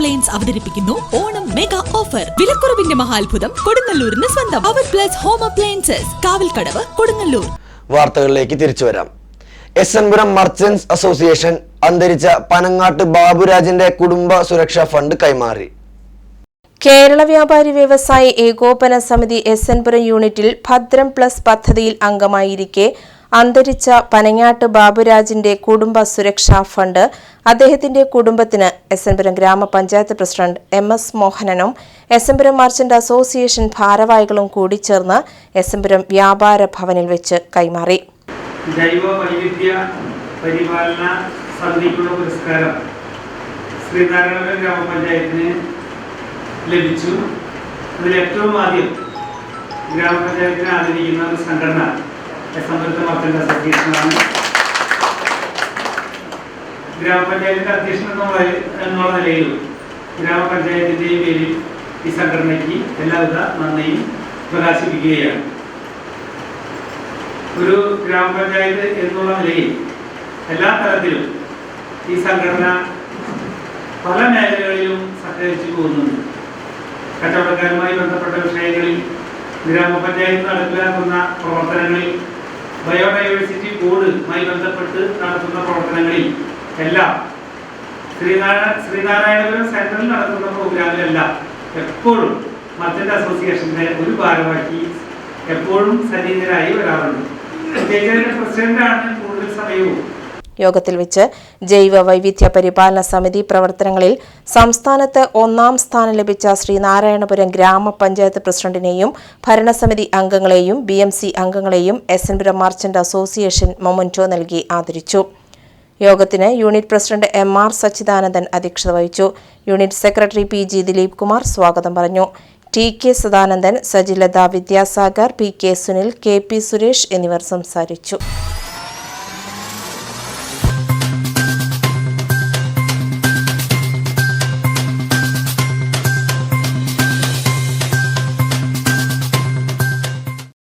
Appliance അവതരിപ്പിക്കുന്നു. Onam mega offer വിലക്കുറവിന്റെ മഹാത്ഭുതം കൊടുങ്ങല്ലൂരിന് സ്വന്തം. അവർ plus home appliances Kavalkadavu Kodungallur. വാർത്തകളിലേക്ക് തിരിച്ചു വരാം. എസ് എൻപുരം മർച്ചന്റ്സ് അസോസിയേഷൻ അന്തരിച്ച പനങ്ങാട്ട് ബാബുരാജിന്റെ കുടുംബ സുരക്ഷാ ഫണ്ട് കൈമാറി. കേരള വ്യാപാരി വ്യവസായി ഏകോപന സമിതി എസ് എൻപുരം യൂണിറ്റിൽ ഭദ്രം പ്ലസ് പദ്ധതിയിൽ അംഗമായിരിക്കെ അന്തരിച്ച പനങ്ങാട്ട് ബാബുരാജിന്റെ കുടുംബ സുരക്ഷാ ഫണ്ട് അദ്ദേഹത്തിന്റെ കുടുംബത്തിന് എസ് ഗ്രാമപഞ്ചായത്ത് പ്രസിഡന്റ് എം എസ് മോഹനനും എസ് എൻ മർച്ചന്റ് അസോസിയേഷൻ ഭാരവാഹികളും കൂടി ചേർന്ന് എസ് വ്യാപാര ഭവനിൽ വെച്ച് കൈമാറി. അതിൽ ഏറ്റവും ആദ്യം ഗ്രാമപഞ്ചായത്തിനെ ആദരിക്കുന്ന ഒരു സംഘടന എസ് എം സജീഷനാണ് ഗ്രാമപഞ്ചായത്തിന്റെ അധ്യക്ഷൻ എന്നുള്ള നിലയിലും ഗ്രാമപഞ്ചായത്തിന്റെയും പേരിൽ ഈ സംഘടനയ്ക്ക് എല്ലാവിധ നന്ദിയും പ്രകാശിപ്പിക്കുകയാണ്. ഒരു ഗ്രാമപഞ്ചായത്ത് എന്നുള്ള നിലയിൽ എല്ലാ തരത്തിലും ഈ സംഘടന പല മേഖലകളിലും സഹകരിച്ചു പോകുന്നുണ്ട്. കച്ചവടക്കാരുമായി ബന്ധപ്പെട്ട വിഷയങ്ങളിൽ ഗ്രാമപഞ്ചായത്ത് നടപ്പിലാക്കുന്ന പ്രവർത്തനങ്ങളിൽ ബയോഡൈവേഴ്സിറ്റി ബോർഡുമായി ബന്ധപ്പെട്ട് നടത്തുന്ന പ്രവർത്തനങ്ങളിൽ എല്ലാം ശ്രീനാരായണ ശ്രീനാരായണപുരം സെന്ററിൽ നടത്തുന്ന പ്രോഗ്രാമിലെല്ലാം എപ്പോഴും മർച്ചന്റ് അസോസിയേഷന്റെ ഒരു ഭാരവാഹി എപ്പോഴും സന്നിഹിതരായി വരാറുണ്ട്. പ്രസിഡന്റാണ് കൂടുതൽ സമയവും യോഗത്തിൽ വെച്ച് ജൈവ വൈവിധ്യ പരിപാലന സമിതി പ്രവർത്തനങ്ങളിൽ സംസ്ഥാനത്ത് ഒന്നാം സ്ഥാനം ലഭിച്ച ശ്രീനാരായണപുരം ഗ്രാമപഞ്ചായത്ത് പ്രസിഡന്റിനെയും ഭരണസമിതി അംഗങ്ങളെയും ബി എം സി അംഗങ്ങളെയും S N Puram merchant association memento നൽകി ആദരിച്ചു. യോഗത്തിന് unit president M R Sachidanandan അധ്യക്ഷത വഹിച്ചു. Unit secretary P G Dileep Kumar സ്വാഗതം പറഞ്ഞു. T K Sadanandan Sajilatha Vidyasagar P K Sunil K P Suresh എന്നിവർ സംസാരിച്ചു.